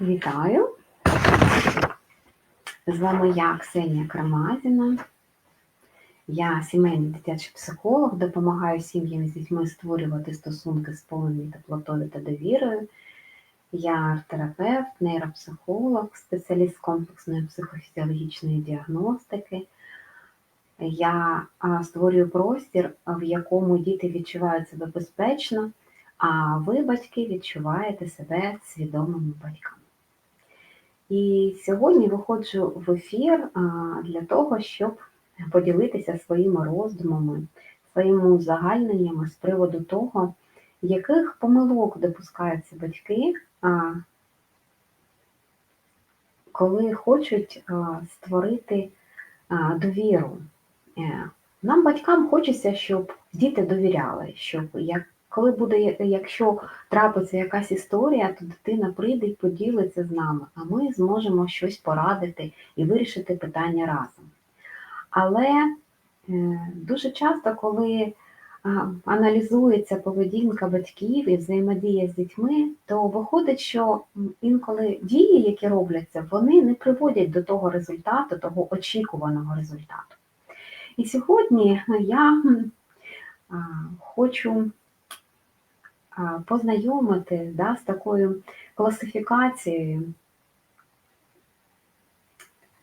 Вітаю! З вами я, Ксенія Крамазіна. Я сімейний дитячий психолог, допомагаю сім'ям з дітьми створювати стосунки сповнені теплотою та довірою. Я арт-терапевт, нейропсихолог, спеціаліст комплексної психофізіологічної діагностики. Я створюю простір, в якому діти відчувають себе безпечно, а ви, батьки, відчуваєте себе свідомими батьками. І сьогодні виходжу в ефір для того, щоб поділитися своїми роздумами, своїми узагальненнями з приводу того, яких помилок допускаються батьки, коли хочуть створити довіру. Е, Нам, батькам, хочеться, щоб діти довіряли, щоб як коли буде, якщо трапиться якась історія, то дитина прийде і поділиться з нами, а ми зможемо щось порадити і вирішити питання разом. Але е, дуже часто, коли аналізується поведінка батьків і взаємодія з дітьми, то виходить, що інколи дії, які робляться, вони не приводять до того результату, того очікуваного результату. І сьогодні я хочу познайомити да, з такою класифікацією,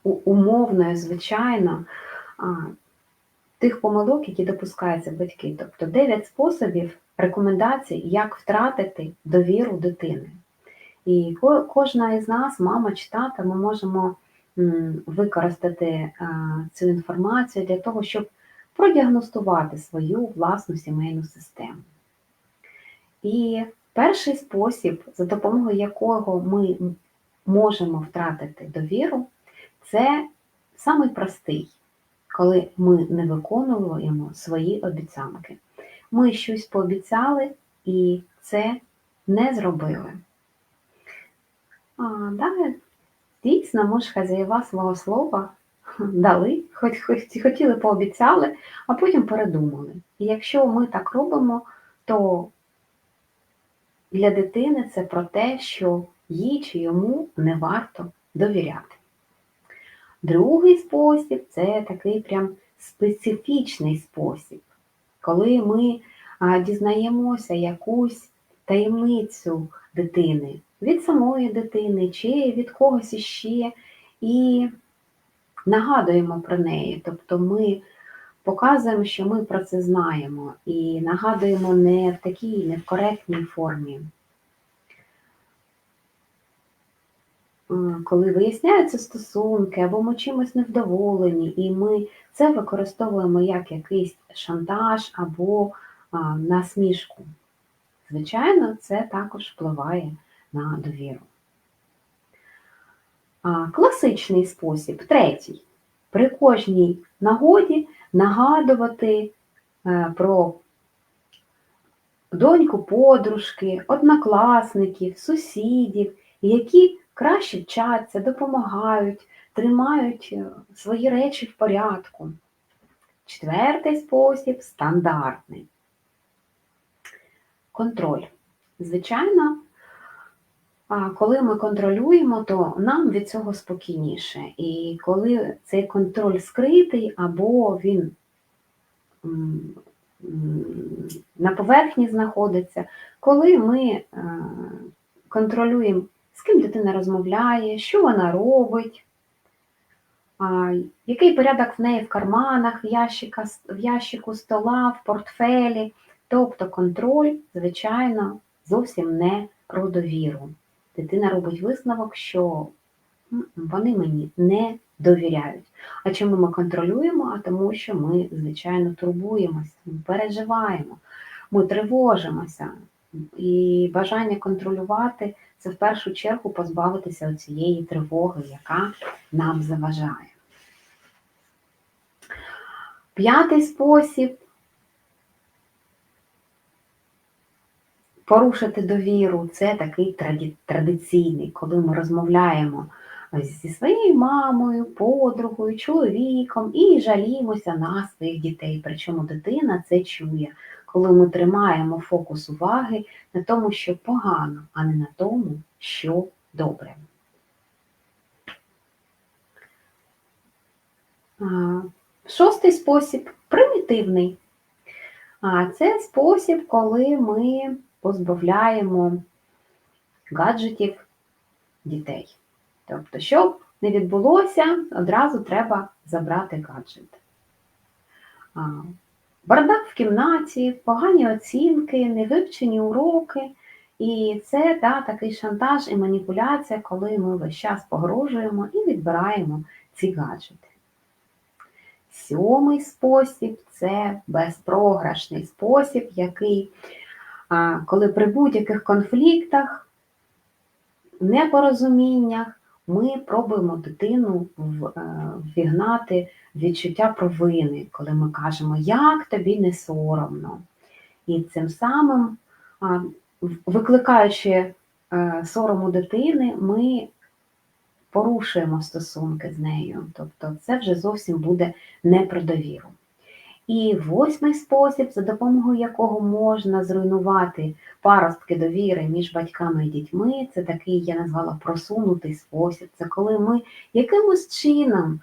умовною, звичайно, тих помилок, які допускаються батьки. Тобто 9 способів рекомендацій, як втратити довіру дитини. І кожна із нас, мама чи тата, ми можемо використати цю інформацію для того, щоб продіагностувати свою власну сімейну систему. І перший спосіб, за допомогою якого ми можемо втратити довіру, це самий простий, коли ми не виконуємо свої обіцянки. Ми щось пообіцяли і це не зробили. А, да, Дійсно, ми ж хазяєва свого слова дали, хоч, хоч хотіли пообіцяли, а потім передумали. І якщо ми так робимо, то для дитини це про те, що їй чи йому не варто довіряти. Другий спосіб це такий прям специфічний спосіб, коли ми дізнаємося якусь таємницю дитини від самої дитини чи від когось іще, і нагадуємо про неї. Тобто ми показуємо, що ми про це знаємо, і нагадуємо не в такій не в коректній формі. Коли виясняються стосунки, або ми чимось невдоволені, і ми це використовуємо як якийсь шантаж або а, насмішку. Звичайно, це також впливає на довіру. Класичний спосіб, третій. При кожній нагоді нагадувати е, про доньку подружки, однокласників, сусідів, які краще вчаться, допомагають, тримають е, свої речі в порядку. Четвертий спосіб стандартний. Контроль. Звичайно, коли ми контролюємо, то нам від цього спокійніше. І коли цей контроль скритий, або він на поверхні знаходиться, коли ми е, контролюємо, з ким дитина розмовляє, що вона робить, який порядок в неї в карманах, в, ящика, в ящику стола, в портфелі. Тобто контроль, звичайно, зовсім не про довіру дитина робить висновок, що вони мені не довіряють. А чому ми контролюємо? А тому, що ми, звичайно, турбуємося, ми переживаємо, ми тривожимося. І бажання контролювати це в першу чергу позбавитися цієї тривоги, яка нам заважає. П'ятий спосіб порушити довіру це такий традиційний, коли ми розмовляємо зі своєю мамою, подругою, чоловіком і жаліємося на своїх дітей. Причому дитина це чує, коли ми тримаємо фокус уваги на тому, що погано, а не на тому, що добре. Шостий спосіб примітивний. А це спосіб, коли ми позбавляємо гаджетів дітей. Тобто, щоб не відбулося, одразу треба забрати гаджет. Бардак в кімнаті, погані оцінки, невивчені уроки. І це та, такий шантаж і маніпуляція, коли ми весь час погрожуємо і відбираємо ці гаджети. Сьомий спосіб це безпрограшний спосіб, який, коли при будь-яких конфліктах, непорозуміннях, ми пробуємо дитину е, ввігнати відчуття провини, коли ми кажемо, як тобі не соромно. І цим самим, викликаючи е, сором у дитини, ми порушуємо стосунки з нею. Тобто це вже зовсім буде не про довіру. І восьмий спосіб, за допомогою якого можна зруйнувати паростки довіри між батьками і дітьми, це такий, я назвала просунутий спосіб. Це коли ми якимось чином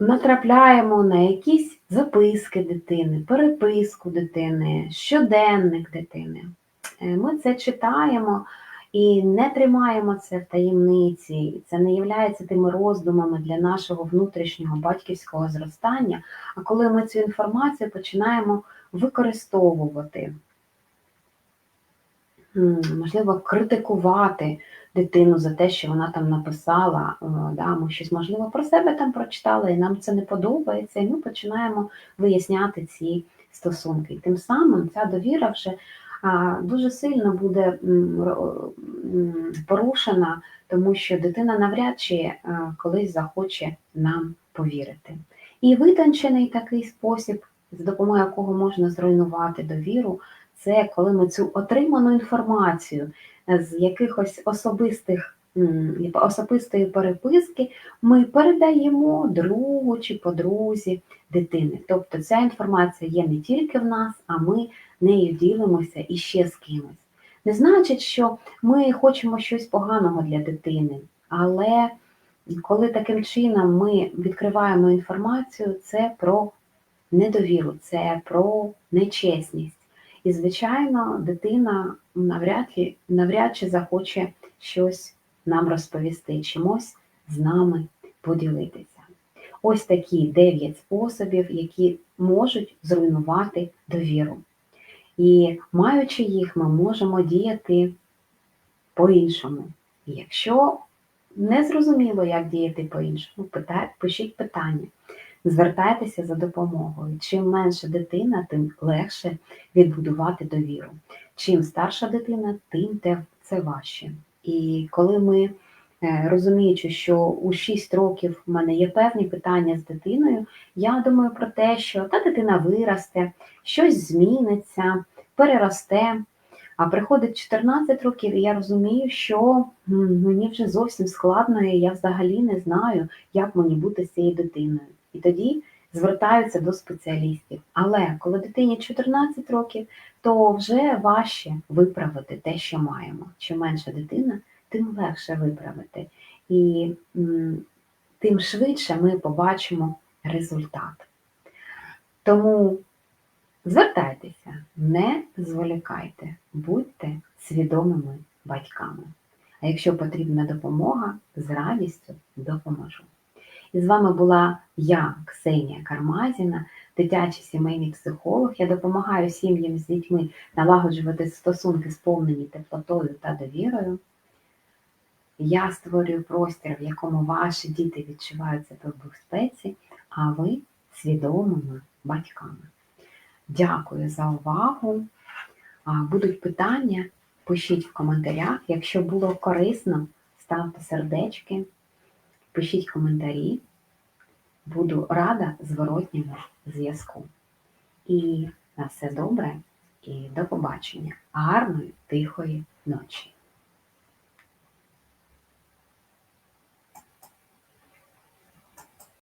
натрапляємо на якісь записки дитини, переписку дитини, щоденник дитини. Е, ми це читаємо. І не тримаємо це в таємниці, це не є тими роздумами для нашого внутрішнього батьківського зростання. А коли ми цю інформацію починаємо використовувати, можливо, критикувати дитину за те, що вона там написала, да, ми щось, можливо, про себе там прочитали, і нам це не подобається, і ми починаємо виясняти ці стосунки. І тим самим ця довіра вже дуже сильно буде порушена, тому що дитина навряд чи е, колись захоче нам повірити. І витончений такий спосіб, з допомогою якого можна зруйнувати довіру, це коли ми цю отриману інформацію з якихось особистих особистої переписки ми передаємо другу чи подрузі дитини. Тобто ця інформація є не тільки в нас, а ми нею ділимося іще з кимось. Не значить, що ми хочемо щось поганого для дитини, але коли таким чином ми відкриваємо інформацію, це про недовіру, це про нечесність. І, звичайно, дитина навряд чи, навряд чи захоче щось нам розповісти, чимось з нами поділитися. Ось такі дев'ять способів, які можуть зруйнувати довіру. І маючи їх, ми можемо діяти по-іншому. Якщо не зрозуміло, як діяти по-іншому, пишіть питання, звертайтеся за допомогою. Чим менша дитина, тим легше відбудувати довіру. Чим старша дитина, тим це важче. І коли ми, е, розуміючи, що у 6 років в мене є певні питання з дитиною, я думаю про те, що та дитина виросте, щось зміниться, переросте. А приходить 14 років, і я розумію, що мені вже зовсім складно, і я взагалі не знаю, як мені бути з цією дитиною. І тоді звертаються до спеціалістів. Але коли дитині 14 років, то вже важче виправити те, що маємо. Чим менша дитина, тим легше виправити. І тим швидше ми побачимо результат. Тому звертайтеся, не зволікайте, будьте свідомими батьками. А якщо потрібна допомога, з радістю допоможу. І з вами була я, Ксенія Кармазіна, дитячий сімейний психолог. Я допомагаю сім'ям з дітьми налагоджувати стосунки, сповнені теплотою та довірою. Я створюю простір, в якому ваші діти відчувають себе в безпеці, а ви свідомими батьками. Дякую за увагу. Будуть питання, пишіть в коментарях. Якщо було корисно, ставте сердечки, пишіть коментарі. Буду рада зворотньому зв'язку. І на все добре і до побачення. Гарної, тихої ночі!